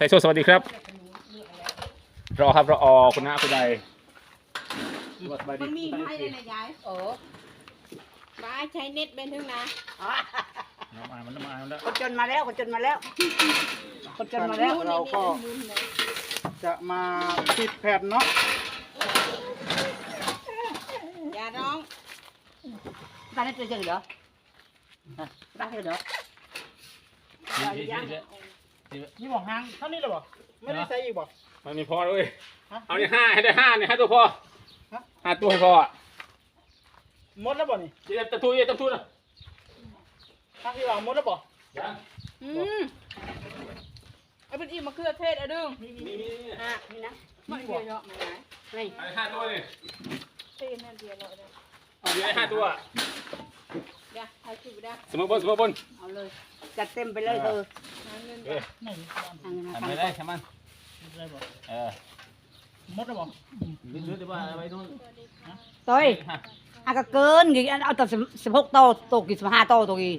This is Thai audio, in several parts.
ไทโซสวัสดีครับ รอครับรออคุณน้าคุณใดสวัสดีมันมีให้เลยนะยายโอ้บ้าใช้เน็ตเป็นทึงนะน้ำอายมันน้ำอายมันแล้วคนจนมาแล้วคนจนมาแล้วคนจนมาแล้วเราก็จะมาติดแผ่นเนาะอย่าน้องตอนนี้จะเจอเหรอตาเจอเหรอ นี่บอกหางเท่านี้เลยบ่ไม่ได้ใส่อีกบ่มันมีพอแล้วเว้ยฮะเอาเนี่ยห้าให้ได้ห้าเนี่ยห้าตัวพอฮะห้าตัวให้พออะหมดแล้วบ่นี่เดี๋ยวตะทุยตะทุยนะทางที่ว่าหมดแล้วบ่ยังอืมเอาเป็นอีมะเขือเทศอะดึงมีมีมีมีอะนี่นะมันเดียวเนาะมันไหนนี่เอาห้าตัวนี่เต้นนั่นเดียวเนาะเด้อเอาเดี๋ยวให้ห้าตัว เดี๋ยวให้คิวได้เสมอบนเสมอบนเอาเลยจัดเต็มไปเลยเธอหาเงินเออนี่ทางนี้นะทำไปได้ใช่มั้ยได้บ่เออหมดแล้วบ่หรือหรือว่าไปนู่นต้อยอากเกินกี่เอาแต่สิบหกโตตกกี่สิบห้าโตตกกี่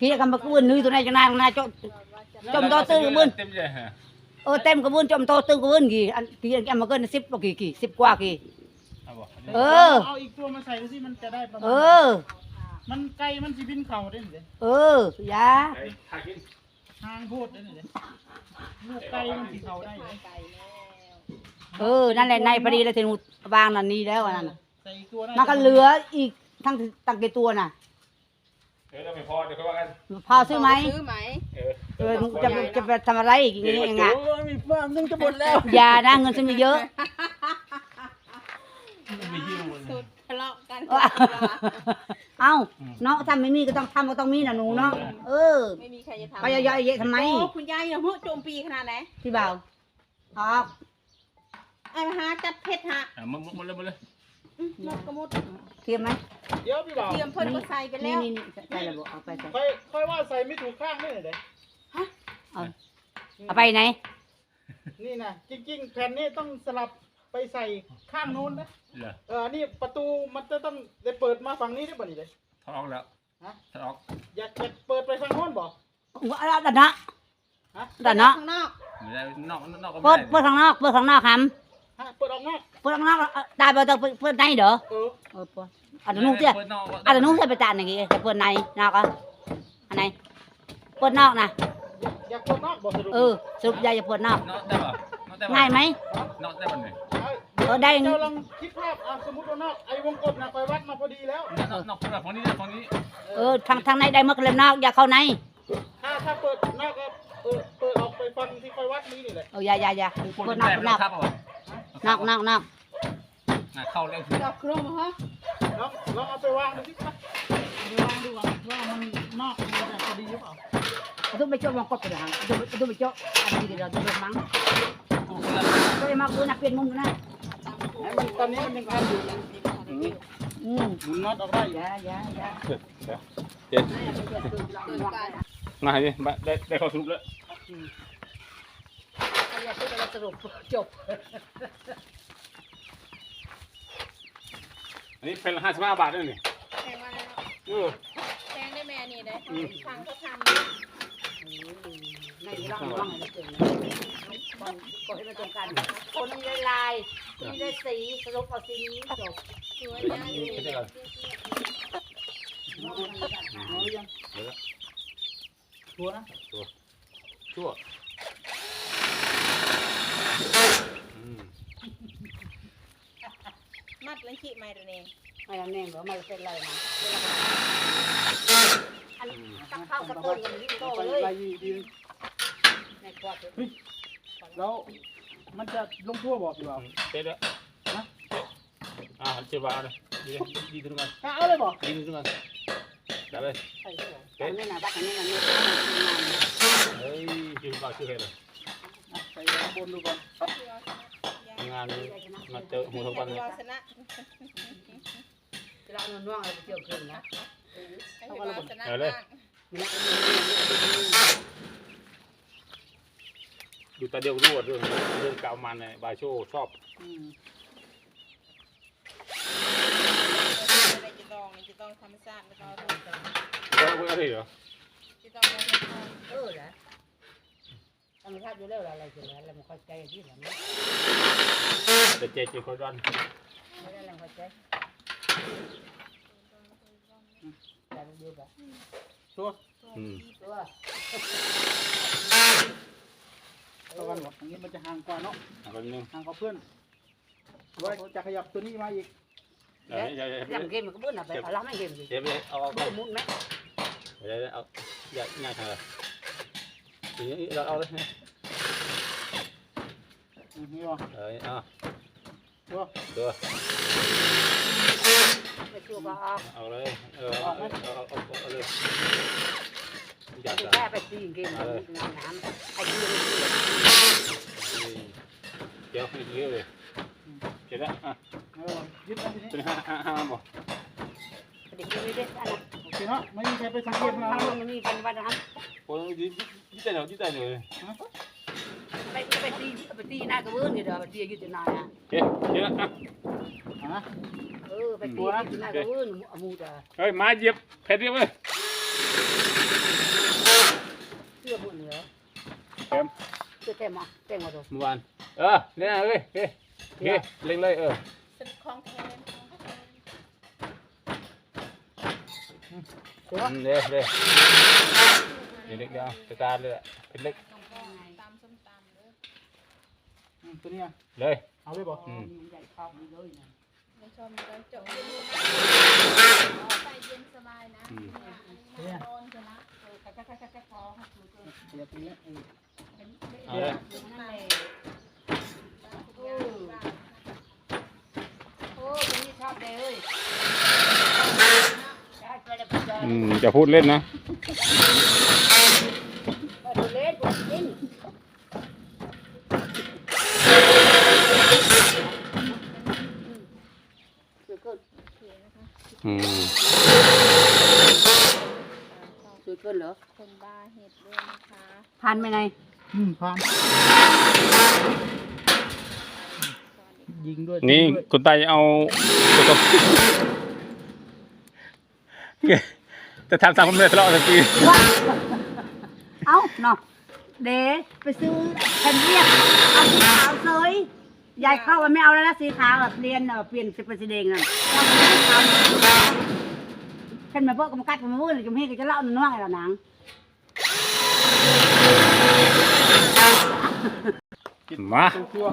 พี่กำมากืนนื้อตัวไหนจังไหนจังไหนจมจมโตตื้อกระบืนเต็มเลยฮะเออเต็มกระบืนจมโตตื้อกระบืนกี่อันกี่อันมาเกินสิบกี่กี่สิบกว่ากี่เอาบ่เออเอาอีกตัวมาใส่ดูสิมันจะได้ประมาเอณอ มันไก่มันสิบินเข่าได้นี่เด้เออยาไอ้ถ่ายกินหางโพดได้นี่เด้ลูกไก่มันสิเข่าได้เลยไก่แล้วเออ นั่นแหละในพอดีเลยถึงวางนั่นนี่แล้วอันนั้นใส่อีกตัวได้มันก็เหลืออีกทั้งตั้งกี่ตัวน่ะเออเราไม่พอเดี๋ยวค่อยว่ากันพอซื้อไหมซื้อไหมเออเออจะไปจะไปทำอะไรอีกอย่างนี้เองอะโอ้ยมีฟางนึงจะหมดแล้วอย่านะเงินฉันมีเยอะมียิ้วสุดทะเลาะกัน เอ้าเนาะถ้าไม่มีก็ต้องทำก็ต้องมีนะหนูเนาะเออไม่มีใครจะทำไปย่อยๆเยอะทำไมโอ้คุณยายเนี่ยหัวโจมปีขนาดไหนพี่บ่าวออกไอ้มาหาจัดเพชรฮะอะมึงมึงเลยมึงเลยอืมหมดก็หมดเทียมไหมเดี๋ยวพี่บ่าวเตรียมเพิ่นก็ใส่ไปแล้นี่วนี่นี่ใส่ระบบเอาไปใส่ค่อยค่อยว่าใส่ไม่ถูกข้างได้เด้เอาเอาไปไหนนี่นะจริงๆแผ่นนี้ต้องสลับ ไปใส่ข้างนู้นนะเหรอเออนี่ประตูมันจะต้องได้เปิดมาฝั่งนี้ได้ป่ะนี่เลยถอดออกแล้วฮะถอดออกอยากจะเปิดไปฝั่งโน้นบ่ว่าดันนะ ฮะดันเนาะข้างนอกไม่ได้นอกนอกก็เปิไม่ดได้เปิดข้างนอกเปิดข้างนอกครับฮะเปิดออกนอกเปิดข้างนอกตายไปต้องเปิดในเด้อเออเออเปิดอันนู้นเสียปิดนอกอันนู้นเสียไปจานอย่างงี้จะเปิดในนอกอะอันไหนเปิดนอกนะอยากเปิดนอกบ่สรุปเออสรุปยายจะเปิดนอกนอกได้ป่ะนอกได้ป่ะ ง่ายไหมนอกได้ป่ะเนี่ยเอาเออได้เจ้าลองคิดภาพอะสมมติว่านอกไอ้วงกบนะคอยวัดมาพอดีแล้วนอกนอกฝั่งนี้ฝั่งนี้เออทางทางในได้หมดเลยนอกอย่าเข้าในถ้าถ้าเปิดนอกก็เออเปิดออกไปฟังที่คอยวัดนี้นี่แหละเอออย่าอย่าอย่าคนเปิดนแรอกกเปิดนอกครับป่ะนอกนอกนอกเข้าแล้วดอกโครมฮะลองลองเอาไปวางดูสิครับไปวางดูว่าว่ามันนอกมันจะพอดีหรือเปล่าเอาต้องไปโจ้วางกบไปเลยฮะต้องไปต้องไปโจ้อันนี้เดี๋ยวต้องไปมั้ง ก็เลยมากูนะเปลี่ยนมุมนะตอนนี้มันยังทันอยู่อืมหมุนน็อตออกได้อยู่อย่าอย่าอย่าเจ็ดเกิดการมาดิได้ได้ข้อสรุปแล้วอย่าพูดอะไรสรุปจบ อันนี้เป็นห้าสิบห้าบาทด้วยนี่แพงมาแล้วเออแพงได้แม่นี่เลยฟังเขาท ไม่ร่องร่องอะไรเกินคนกดให้มันตรงกันคนมีลายคนมีสีสรุปเอาสีนี้จบสวยนะอยู่ไม่นี่ใช่กันเอาหรือยังเดี๋ยวชัวนะชัวอืมมัดเลยขี้ไม่ตัวเองไม่ทำแน่หรอไม่เป็นไรนะ อันตั้งเข้ากระตุ้นกันยิ่งโตไปเลยไปดีดีในครัวแล้วมันจะลงทั่วบอกดีกว่าเจ๊ด้วนะอ่าเจ๊บ้าเลยดีดีตรงกันเอาเลยบอกดีตรงกันจับเลยใส่ตัวอันนี้นะบักอันนี้นะนี่เฮ้ยชื่อบ้าชื่ออะไรใส่ข้างบนดูก่อนงานมาเจอหมูทุกวันเลยเราชนะเราหน่วงอะไรเกี่ยวขึ้นนะ เราชนะบ้างดูตาเดียวรู้ว่าเรื่องเรื่องกาวมันเนี่ยบาโชชอบอืมอะไรจะต้องจะต้องธรรมชาติไม่ต้องรูปแล้วอะไรเหรอจะต้องเออเหรอธรรมชาติอยู่แล้วอะไรอยู่แล้วเราไม่เข้าใจที่หลังนี้แต่เจเจคนร้อนไม่ได้เราเข้าใจ แต่ดูแบบตัวอืมตัวตัวกันหมดอย่างนี้มันจะห่างกว่าเนาะเอาไปนึงห่างกว่าเพื่อนไว้จะขยับตัวนี้มาอีกเดี๋ยวเดี๋ยวเดี๋ยวเรื่องเกมมันก็เบื่อหน่ะไปเอาล้างไม่เกมสิเดี๋ยวเอาเอาไม่มุดไหมเดี๋ยวเอาอย่าง่ายทางเลยทีนี้เราเอาเลยอืมนี่วะเออเอาตัวตัว ไปชั่วก็เอาเอาเลย เออเอาเอาเอาเอาเลยอยากจะแค่ไปตีเกมน้ำน้ำไอ้ที่มันเดี๋ยวให้เยอะเลยเจ็ดแล้วอะยึดอันนี้ตัวนี้ห้าห้าห้าบ่เด็กไม่ได้อันนั้นโอเคเนาะไม่มีใครไปสังเกตนะมันมีเป็นวันนั้นโอ้ยยืดยืดใจหน่อยยืดใจหน่อย ไปไปตีไปตีหน้ากระเบื้องนี่เด้อไปตีอยู่ที่นานะเจ็ดเจ็ดแล้วอะฮะเออไปตีอยู่หน้ากระเบื้องมูจ้ะเฮ้ยมาเหยียบเผ็ดเรียบเลยเสื้อบุญเหรอเต็มเสื้อเต็มอะเต็มหมดเลยเมื่อวานเออเนี่ยเฮ้ยเฮ้ยเฮ้ยเล็งเลยเออสนุกของแทนตัวเด้เด้เล็กเดียวจะตาเลยเป็นเล็ก ตำส้มตำเลย อืม ตัวนี้อะเลย เอาเลยบ่อืม ใหญ่ชอบเลยนะในชมกันจบเย็นใส่เย็นสบายนะเนี่ยนอนกันนะเออแค่แค่แค่แค่พอครับคือขยับตัวนี้เออเอาเลยนั่นแหละโอ้โอ้คนนี้ชอบเลยได้ไปแล้วไปอืมจะพูดเล่นนะดูเล่นกูกิน อืมสวยเกินเหรอคนบ้าเห็ดด้วยนะคะพันไปไหนอืมผ่านยิงด้วยนี่ยิงด้วยคุณตายเอาจะทำสามคนเลยทะเลาะกันทีเอ้าเนาะเดไปซื้อแผ่นเรียกเอาสีขาวเซย ยายเข้าว่าไม่เอาแล้วนะสีขาวแบบเรียนเอ่อเปลี่ยนเป็นสีแดงนั่นเอาสีขาวแผ่นมาเพิ่มกรรมการกรรมมือจะไม่ให้ก็จะเล่าหนึ่งว่าไงล่ะนางมาตัวตัว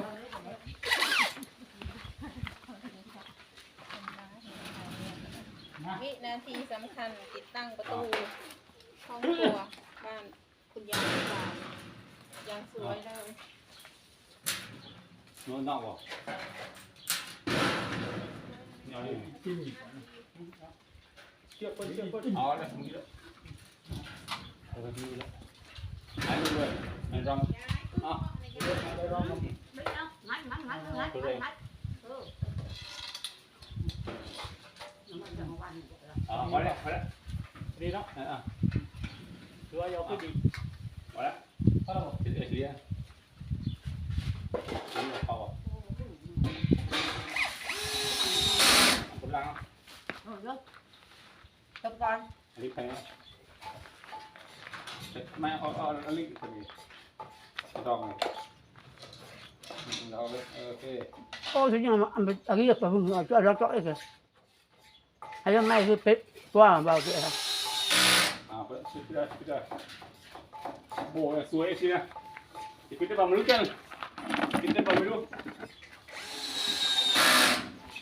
วินาทีสำคัญติดตั้งประตูห้องครัวบ้านคุณยายบ้านยังสวยเลย โน่นนอกบ่เอาเลยเชือกคนเชือกคนเอาเลยมึงเลยเอาไปดูเลย ไอ้ดูเลยไอ้รองเอาไปลองมาไม่เอางัดงัดงัดงัดงัดเออเอาพอแล้วพอแล้วดีเนาะเอาเอาถือว่าเอาขึ้นดีพอแล้วเข้าแล้วบ่เดี๋ยวเดี๋ยวอันนี้เอาคนล่างเออเลินอันนี้ใคระไม่เอาเอาเอาลิงก์ตัวนี้ดองเราโอเคโอ้ยยังแบบมึงเอาจ้อยเราจ้อยเลยไอ้ยังไม่คือเป็ดว่าเบาเจ้าอ่าเพื่อช่วยไม่รู้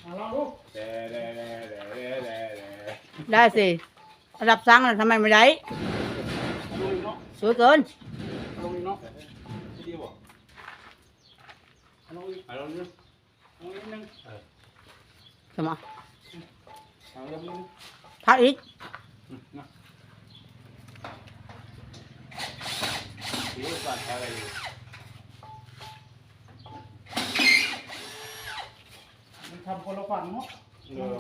มาลองดูเด้เด้เด้เด้เด้เด้เด้ได้สิระดับสังทำไมไม่ได้าลงอีกเนาะสวยเกินเอาลงอีกเนาะดีบ่เอาลงอีกลงนึงลงนิดนึงใช่ไมเอาลงอีกนิดนึงพักอีกนะดีกว่าอะไรอยู่ มันทำคนละฝั่งเนาะเออ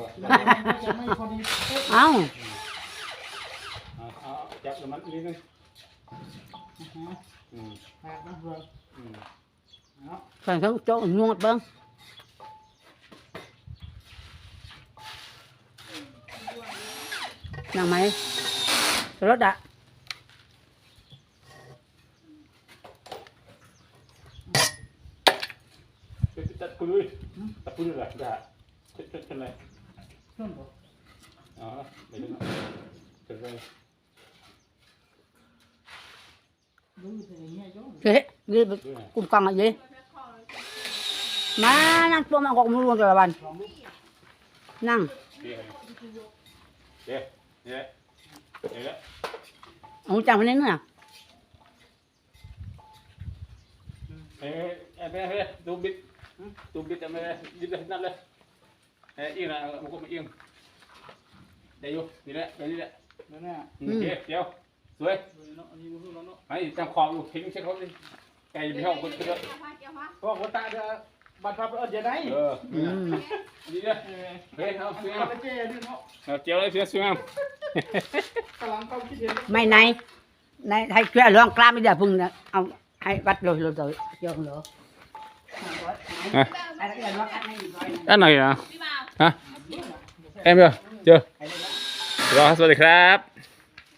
จะไม่พอดีเป๊ะเอ้าเอาเอาจับมันนิดนึงนะฮะอืมขาดนะเพื่อนอืมเนาะใส่ทั้งโจ๊กงวดเบิ้งยังไหมรถอะ จัดคุณด้วยจัดคุณด้วยเหรอได้เช่นเช่นเช่นไรเพิ่มบ่อ๋อไม่ใช่เนาะเช่นไรดูแต่อย่างเงี้ยจ้ะเฮ้ยนี่ไปด้วยไงกลุ่มกลางอะไรมานั่งตัวมันก็มือตัวละวันลองดูนั่งเดี๋ยวเดี๋ยวเดี๋ยวเดี๋ยวเอาจังคนนี้น่ะเอ้ยเอ้ยเอ้ยดูบิ ดดูบิดแต่ไม่ได้ยืดเลยนั่นเลยเอ้ยอีกนะมันก็ไม่เอียงเดี๋ยวอยู่นี่แหละเดี๋ยวนี่แหละแล้วเนี่ยโอเคเดี๋ยวสวยดูเนาะอันนี้บ่รู้แล้วเนาะไอ้จำคออยู่ทิ้งใช่เขาดิไก่ไปห้องคนก็เพราะว่าตาเด้อบัตรพาไปเอิ้นจะได้เอออืมดีเนี่ยเออเฮ้ยเอาอันสวยนี้งามก็เจ๊นี่เนาะเอาเจียวเลยสวยสวยงามกำลังเข้าคิดเห็นไม่ในในให้ช่วยร้องกล้ามไม่ได้พึ่งนะเอาให้วัดเลยเลยเลยเยอะเหรอไอ้ตะเกียบร้ อันหน่อันไหนอะฮะเอ็มเจอเจอรอสวัสดีครับ